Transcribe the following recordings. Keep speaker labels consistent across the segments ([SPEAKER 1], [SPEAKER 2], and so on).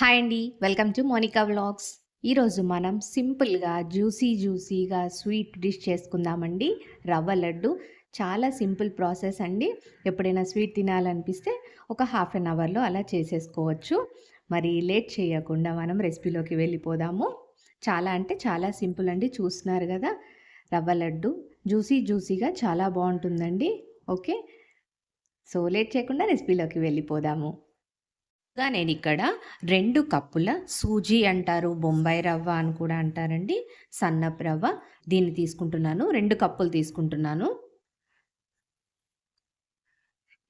[SPEAKER 1] Hi అండి. Welcome to Monika vlogs. ఈరోజు మనం సింపుల్గా జ్యూసీ జ్యూసీగా స్వీట్ డిష్ చేసుకుందామండి. రవ్వ లడ్డు. చాలా సింపుల్ ప్రాసెస్ అండి. ఎప్పుడైనా స్వీట్ తినాలనిపిస్తే ఒక హాఫ్ అన్ అవర్లో అలా చేసేసుకోవచ్చు. మరి లేట్ చేయకుండా మనం రెసిపీలోకి వెళ్ళిపోదాము. చాలా అంటే చాలా సింపుల్ అండి. చూస్తున్నారు కదా? రవ్వ లడ్డు. జ్యూసీ జ్యూసీగా చాలా బాగుంటుందండి. ఓకే? సో లేట్ చేయకుండా రెసిపీలోకి వెళ్ళిపోదాము. ముందుగా నేను ఇక్కడ రెండు కప్పుల సూజీ అంటారు బొంబాయి రవ్వ అని కూడా అంటారండి సన్నపు రవ్వ. దీన్ని తీసుకుంటున్నాను రెండు కప్పులు తీసుకుంటున్నాను.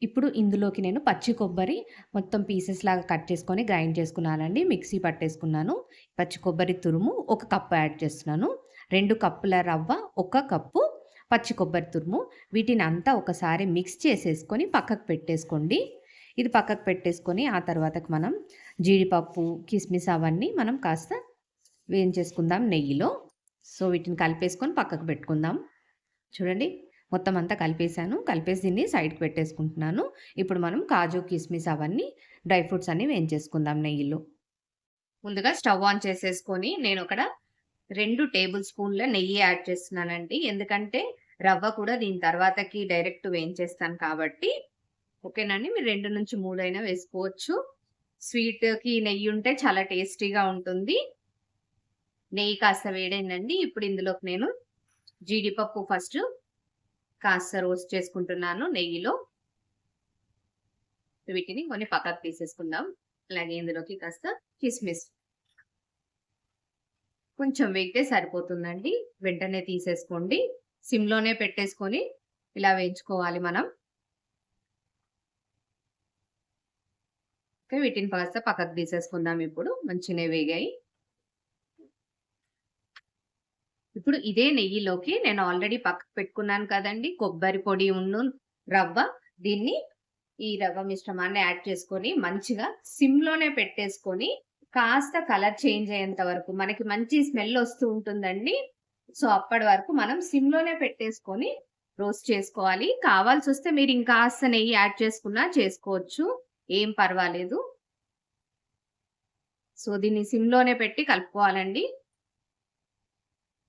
[SPEAKER 1] ఇప్పుడు ఇందులోకి నేను పచ్చి కొబ్బరి మొత్తం పీసెస్ లాగా కట్ చేసుకొని గ్రైండ్ చేసుకున్నానండి మిక్సీ పట్టేసుకున్నాను. పచ్చి కొబ్బరి తురుము ఒక కప్పు యాడ్ చేస్తున్నాను. రెండు కప్పుల రవ్వ ఒక కప్పు పచ్చి కొబ్బరి తురుము. వీటిని అంతా ఒకసారి మిక్స్ చేసేసుకొని పక్కకు పెట్టేసుకోండి. ఇది పక్కకు పెట్టేసుకొని ఆ తర్వాతకు మనం జీడిపప్పు కిస్మిస్ అవన్నీ మనం కాస్త వేయించేసుకుందాం నెయ్యిలో. సో వీటిని కలిపేసుకొని పక్కకు పెట్టుకుందాం. చూడండి మొత్తం అంతా కలిపేసాను కలిపేసి దీన్ని సైడ్కి పెట్టేసుకుంటున్నాను. ఇప్పుడు మనం కాజు కిస్మిస్ అవన్నీ డ్రై ఫ్రూట్స్ అన్నీ వేయించేసుకుందాం నెయ్యిలో. ముందుగా స్టవ్ ఆన్ చేసేసుకొని నేను అక్కడ రెండు టేబుల్ స్పూన్ల నెయ్యి యాడ్ చేస్తున్నానండి. ఎందుకంటే రవ్వ కూడా దీని తర్వాతకి డైరెక్ట్ వేయించేస్తాను కాబట్టి ఓకేనండి మీరు రెండు నుంచి మూడు అయినా వేసుకోవచ్చు స్వీట్కి నెయ్యి ఉంటే చాలా టేస్టీగా ఉంటుంది. నెయ్యి కాస్త వేడైందండి. ఇప్పుడు ఇందులోకి నేను జీడిపప్పు ఫస్ట్ కాస్త రోస్ట్ చేసుకుంటున్నాను నెయ్యిలో. వీటిని కొన్ని పక్కకు తీసేసుకుందాం. అలాగే ఇందులోకి కాస్త కిస్మిస్. కొంచెం వేగితే సరిపోతుందండి. వెంటనే తీసేసుకోండి. సిమ్లోనే పెట్టేసుకొని ఇలా వేయించుకోవాలి మనం. వీటిని కాస్త పక్కకు తీసేసుకుందాం ఇప్పుడు. మంచిగా వేగాయి. ఇప్పుడు ఇదే నెయ్యిలోకి నేను ఆల్రెడీ పక్కకు పెట్టుకున్నాను కదండి. కొబ్బరి పొడి ఉన్ను రవ్వ. దీన్ని ఈ రవ్వ మిశ్రమాన్ని యాడ్ చేసుకొని మంచిగా సిమ్లోనే పెట్టేసుకొని కాస్త కలర్ చేంజ్ అయ్యేంత వరకు మనకి మంచి స్మెల్ వస్తూ ఉంటుందండి. సో అప్పటి వరకు మనం సిమ్లోనే పెట్టేసుకొని రోస్ట్ చేసుకోవాలి. కావాల్సి వస్తే మీరు ఇంకాస్త నెయ్యి యాడ్ చేసుకున్నా చేసుకోవచ్చు. ఏం పర్వాలేదు. సో దీన్ని సిమ్లోనే పెట్టి కలుపుకోవాలండి.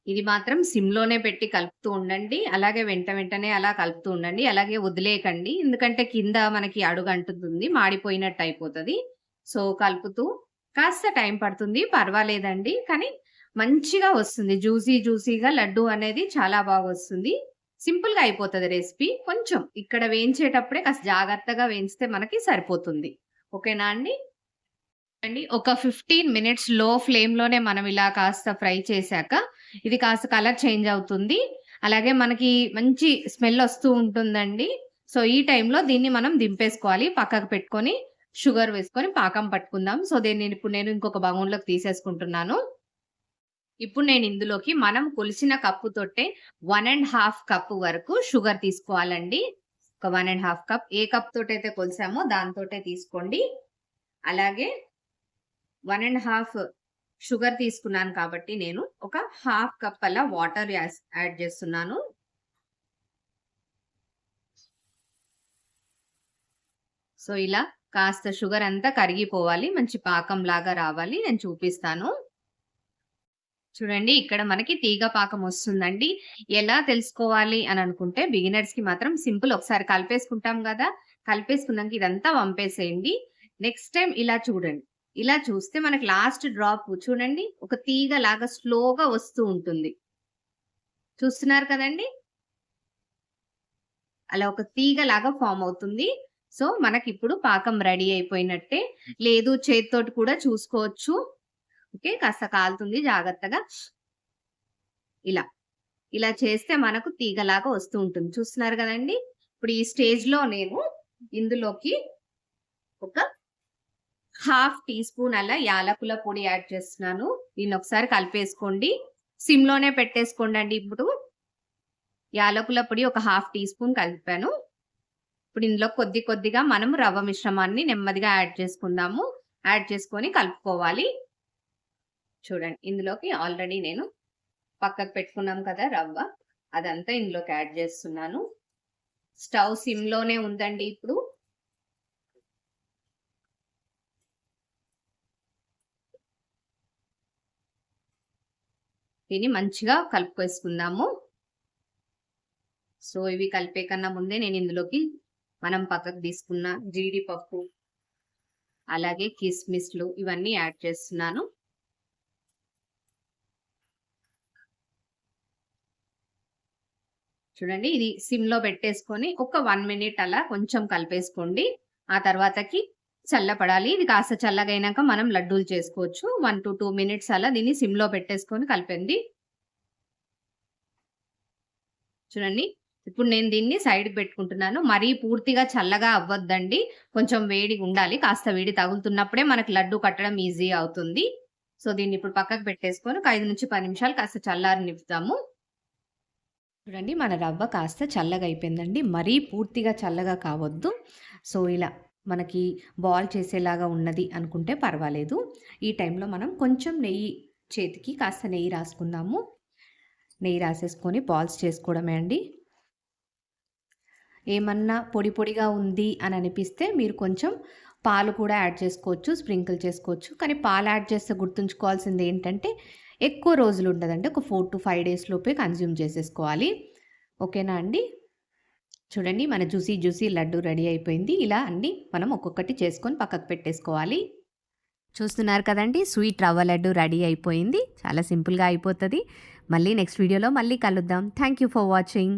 [SPEAKER 1] ఇది మాత్రం సిమ్లోనే పెట్టి కలుపుతూ ఉండండి. అలాగే వెంట వెంటనే అలా కలుపుతూ ఉండండి. అలాగే వదిలేయకండి. ఎందుకంటే కింద మనకి అడుగు మాడిపోయినట్టు అయిపోతుంది. సో కలుపుతూ కాస్త టైం పడుతుంది. పర్వాలేదండి. కానీ మంచిగా వస్తుంది. జ్యూసీ జ్యూసీగా లడ్డు అనేది చాలా బాగా వస్తుంది. సింపుల్గా అయిపోతుంది రెసిపీ. కొంచెం ఇక్కడ వేయించేటప్పుడే కాస్త జాగ్రత్తగా వేయించితే మనకి సరిపోతుంది. ఓకేనా అండి? అండి ఒక ఫిఫ్టీన్ మినిట్స్లో ఫ్లేమ్లోనే మనం ఇలా కాస్త ఫ్రై చేశాక ఇది కాస్త కలర్ చేంజ్ అవుతుంది. అలాగే మనకి మంచి స్మెల్ వస్తూ ఉంటుందండి. సో ఈ టైంలో దీన్ని మనం దింపేసుకోవాలి. పక్కకు పెట్టుకొని షుగర్ వేసుకొని పాకం పట్టుకుందాం. సో దీన్ని ఇప్పుడు నేను ఇంకొక బౌన్లోకి తీసేసుకుంటున్నాను. ఇప్పుడు నేను ఇందులోకి మనం కొలిసిన కప్పు తోటే వన్ అండ్ హాఫ్ కప్ వరకు షుగర్ తీసుకోవాలండి. ఒక one and half cup A cup తోటైతే అయితే కొలిసామో దాంతోటే తీసుకోండి. అలాగే వన్ అండ్ హాఫ్ షుగర్ తీసుకున్నాను కాబట్టి నేను ఒక హాఫ్ కప్ అలా వాటర్ యాడ్ చేస్తున్నాను. సో ఇలా కాస్త షుగర్ అంతా కరిగిపోవాలి. మంచి పాకం లాగా రావాలి. నేను చూపిస్తాను. చూడండి ఇక్కడ మనకి తీగ పాకం వస్తుందండి. ఎలా తెలుసుకోవాలి అని అనుకుంటే బిగినర్స్కి మాత్రం సింపుల్ ఒకసారి కలిపేసుకుంటాం కదా. కలిపేసుకున్నాక ఇదంతా పంపేసేయండి నెక్స్ట్ టైం ఇలా చూడండి. ఇలా చూస్తే మనకి లాస్ట్ డ్రాప్ చూడండి ఒక తీగ లాగా స్లోగా వస్తూ ఉంటుంది. చూస్తున్నారు కదండి? అలా ఒక తీగ లాగా ఫామ్ అవుతుంది. సో మనకి ఇప్పుడు పాకం రెడీ అయిపోయినట్టే. లేదు చేతితోటి కూడా చూసుకోవచ్చు. ఓకే? కాస్త కాలుతుంది జాగ్రత్తగా. ఇలా. ఇలా చేస్తే మనకు తీగలాగా వస్తూ ఉంటుంది. చూస్తున్నారు కదండి? ఇప్పుడు ఈ స్టేజ్లో నేను ఇందులోకి ఒక హాఫ్ టీ స్పూన్ అలా యాలకుల పొడి యాడ్ చేస్తున్నాను. దీన్ని ఒకసారి కలిపేసుకోండి. సిమ్లోనే పెట్టేసుకోండి అండి ఇప్పుడు యాలకుల పొడి ఒక హాఫ్ టీ స్పూన్ కలిపాను. ఇప్పుడు ఇందులో కొద్ది కొద్దిగా మనం రవ్వ మిశ్రమాన్ని నెమ్మదిగా యాడ్ చేసుకుందాము. యాడ్ చేసుకొని కలుపుకోవాలి. చూడండి. ఇందులోకి ఆల్రెడీ నేను పక్కకు పెట్టుకున్నాం కదా రవ్వ. అదంతా ఇందులోకి యాడ్ చేస్తున్నాను. స్టవ్ సిమ్లోనే ఉందండి ఇప్పుడు. దీన్ని మంచిగా కలుపుకేసుకుందాము. సో ఇవి కలిపే కన్నా ముందే నేను ఇందులోకి మనం పక్కకు తీసుకున్న జీడిపప్పు అలాగే కిస్మిస్లు ఇవన్నీ యాడ్ చేస్తున్నాను. చూడండి. ఇది సిమ్లో పెట్టేసుకొని ఒక వన్ మినిట్ అలా కొంచెం కలిపేసుకోండి. ఆ తర్వాతకి చల్లపడాలి. ఇది కాస్త చల్లగైనాక మనం లడ్డూలు చేసుకోవచ్చు. వన్ టు టూ మినిట్స్ అలా దీన్ని సిమ్లో పెట్టేసుకొని కలిపింది చూడండి. ఇప్పుడు నేను దీన్ని సైడ్ పెట్టుకుంటున్నాను. మరీ పూర్తిగా చల్లగా అవ్వద్దండి. కొంచెం వేడి ఉండాలి. కాస్త వేడి తగులుతున్నప్పుడే మనకు లడ్డు కట్టడం ఈజీ అవుతుంది. సో దీన్ని ఇప్పుడు పక్కకు పెట్టేసుకొని ఒక ఐదు నుంచి పది నిమిషాలు కాస్త చల్లారి నింపుతాము చూడండి మన రవ్వ కాస్త చల్లగా అయిపోయిందండి. మరీ పూర్తిగా చల్లగా కావద్దు. సో ఇలా మనకి బాల్ చేసేలాగా ఉన్నది అనుకుంటే పర్వాలేదు. ఈ టైంలో మనం కొంచెం నెయ్యి చేతికి కాస్త నెయ్యి రాసుకుందాము. నెయ్యి రాసేసుకొని బాల్స్ చేసుకోవడమే అండి. ఏమన్నా పొడి పొడిగా ఉంది అని అనిపిస్తే మీరు కొంచెం పాలు కూడా యాడ్ చేసుకోవచ్చు స్ప్రింకిల్ చేసుకోవచ్చు. కానీ పాలు యాడ్ చేస్తే గుర్తుంచుకోవాల్సింది ఏంటంటే ఎక్కువ రోజులు ఉండదండి. ఒక ఫోర్ టు ఫైవ్ డేస్ లోపే కన్జ్యూమ్ చేసేసుకోవాలి. ఓకేనా అండి? చూడండి మన జ్యూసీ జ్యూసీ లడ్డు రెడీ అయిపోయింది. ఇలా అన్ని మనం ఒక్కొక్కటి చేసుకొని పక్కకు పెట్టేసుకోవాలి. చూస్తున్నారు కదండి స్వీట్ రవ్వ లడ్డు రెడీ అయిపోయింది. చాలా సింపుల్గా అయిపోతుంది. మళ్ళీ నెక్స్ట్ వీడియోలో మళ్ళీ కలుద్దాం. Thank you for watching.